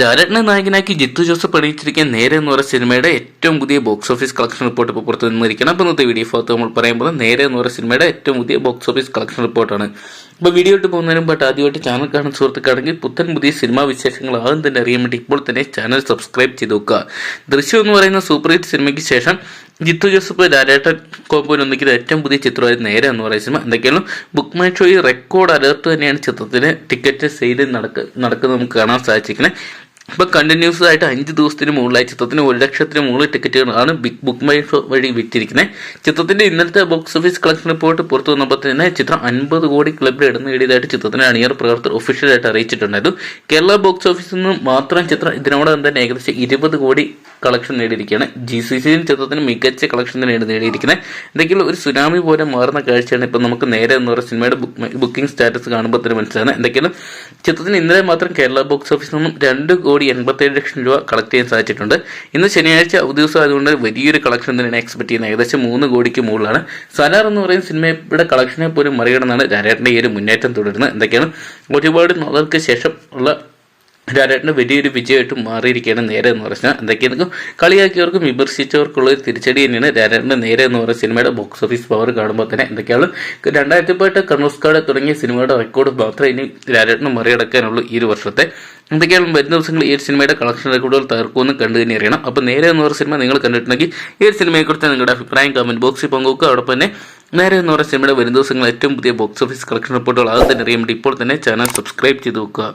ലാലട്ടനെ നായകനാക്കി ജിത്തു ജോസഫ് അണിയിച്ചിരിക്കുന്ന നേരെ എന്ന് പറയുന്ന സിനിമയുടെ ഏറ്റവും പുതിയ ബോക്സ് ഓഫീസ് കളക്ഷൻ റിപ്പോർട്ട് ഇപ്പോൾ പുറത്തു നിന്നിരിക്കണം അപ്പോൾ ഇന്നത്തെ വീഡിയോ ഭാഗത്ത് നമ്മൾ പറയുമ്പോൾ നേരെ എന്ന് പറയുന്ന സിനിമയുടെ ഏറ്റവും പുതിയ ബോക്സ് ഓഫീസ് കളക്ഷൻ റിപ്പോർട്ടാണ്. ഇപ്പോൾ വീഡിയോ ഇട്ട് പോകുന്നതിന് മുമ്പായിട്ട് ആദ്യമായിട്ട് ചാനൽ കാണുന്ന സുഹൃത്തുക്കാണെങ്കിൽ പുത്തൻ പുതിയ സിനിമാ വിശേഷങ്ങൾ ആദ്യം തന്നെ അറിയാൻ വേണ്ടി ഇപ്പോൾ തന്നെ ചാനൽ സബ്സ്ക്രൈബ് ചെയ്ത് നോക്കുക. ദൃശ്യം എന്ന് പറയുന്ന സൂപ്പർ ഹിറ്റ് സിനിമയ്ക്ക് ശേഷം ജിത്തു ജോസഫ് ലാലേട്ടൻ കോമ്പോയിൽ ഒന്നിക്കുന്ന ഏറ്റവും പുതിയ ചിത്രമായിരുന്നു നേരെ എന്ന് പറയുന്ന സിനിമ. എന്തൊക്കെയാലും ബുക്ക് മൈ ഷോയിൽ റെക്കോർഡ് അലർട്ട് തന്നെയാണ് ചിത്രത്തിന് ടിക്കറ്റ് സെയിൽ നടക്ക നടക്കുന്നത് നമുക്ക് കാണാൻ സാധിച്ചിരിക്കുന്നത്. ഇപ്പൊ കണ്ടിന്യൂസ് ആയിട്ട് അഞ്ച് ദിവസത്തിന് മുകളിലായി. ചിത്രത്തിന് ഒരു ലക്ഷത്തിന് മുകളിൽ ടിക്കറ്റുകളാണ് ബിഗ് ബുക്ക് മൈ ഷോ വഴി വിറ്റിരിക്കുന്നത് ചിത്രത്തിന്റെ ഇന്നലത്തെ ബോക്സ് ഓഫീസ് കളക്ഷൻ റിപ്പോർട്ട് പുറത്തു വന്നപ്പോൾ തന്നെ ചിത്രം അൻപത് കോടി ക്ലബിൽ ഇടം നേടിയതായിട്ട് ചിത്രത്തിന് അണിയർ പ്രവർത്തകർ ഒഫീഷ്യലായിട്ട് അറിയിച്ചിട്ടുണ്ടായിരുന്നു. കേരള ബോക്സ് ഓഫീസിൽ നിന്ന് മാത്രം ചിത്രം ഇതിനോടകം തന്നെ ഏകദേശം ഇരുപത് കോടി കളക്ഷൻ നേടിയിരിക്കുകയാണ്. ജി സി സി ചിത്രത്തിന് മികച്ച കളക്ഷൻ തന്നെയാണ് നേടിയിരിക്കുന്നത് എന്തെങ്കിലും ഒരു സുനാമി പോലെ മാറുന്ന കാഴ്ചയാണ് ഇപ്പം നമുക്ക് നേരെ എന്ന് പറയുന്ന സിനിമയുടെ ബുക്കിംഗ് സ്റ്റാറ്റസ് കാണുമ്പോൾ തന്നെ മനസ്സിലാണ് എന്തെങ്കിലും ചിത്രത്തിന് ഇന്നലെ മാത്രം കേരള ബോക്സ് ഓഫീസിൽ നിന്നും രണ്ട് എൺപത്തേഴ് ലക്ഷം രൂപ കളക്ട് ചെയ്യാൻ സാധിച്ചിട്ടുണ്ട്. ഇന്ന് ശനിയാഴ്ച ദിവസം ആയതുകൊണ്ട് വലിയൊരു കളക്ഷൻ തന്നെയാണ് എക്സ്പെക്ട് ചെയ്യുന്നത്. ഏകദേശം മൂന്ന് കോടിക്ക് മുകളിലാണ്. സലാർ എന്ന് പറയുന്ന സിനിമയുടെ കളക്ഷനെ പോലും മറികടന്നാണ് രാരേട്ടന്റെ ഈ ഒരു മുന്നേറ്റം തുടരുന്നത്. എന്തൊക്കെയാണ്? ഒരുപാട് നാളുകൾക്ക് ശേഷം ഉള്ള രാരേട്ടന് വലിയൊരു വിജയമായിട്ട് മാറിയിരിക്കുകയാണ് നേരെ എന്ന് പറഞ്ഞാൽ എന്തൊക്കെയാണ് കളിയാക്കിയവർക്കും വിമർശിച്ചവർക്കുള്ള ഒരു തിരിച്ചടി തന്നെയാണ് രാജേട്ടന്റെ നേരെ എന്ന് പറയുന്ന സിനിമയുടെ ബോക്സ് ഓഫീസ് പവർ കാണുമ്പോൾ തന്നെ എന്തൊക്കെയാണ് രണ്ടായിരത്തി പത്ത് കണ്ണൂസ്കാട് തുടങ്ങിയ സിനിമയുടെ റെക്കോർഡ് മാത്രമേ ഇനി രാജേട്ടന് മറികടക്കാനുള്ളൂ ഈ ഒരു വർഷത്തെ. എന്തൊക്കെയാണ് വരുന്ന ദിവസങ്ങളിൽ ഈ സിനിമയുടെ കളക്ഷൻ റെക്കോർഡുകൾ തകർക്കുമെന്ന് കണ്ടു തന്നെ അറിയണം. അപ്പോൾ നേരെ എന്ന് പറയുന്ന സിനിമ നിങ്ങൾ കണ്ടിട്ടുണ്ടെങ്കിൽ ഈ ഒരു സിനിമയെക്കുറിച്ച് നിങ്ങളുടെ അഭിപ്രായം കമന്റ് ബോക്സിൽ പങ്കുവെക്കുക. അതോടൊപ്പം തന്നെ നേരെ എന്ന് പറയുന്ന സിനിമയുടെ വരും ദിവസങ്ങളിൽ ഏറ്റവും പുതിയ ബോക്സ് ഓഫീസ് കളക്ഷൻ റിപ്പോർട്ടുകൾ ആദ്യം തന്നെ അറിയാൻ വേണ്ടി ഇപ്പോൾ തന്നെ ചാനൽ സബ്സ്ക്രൈബ് ചെയ്ത് വെക്കുക.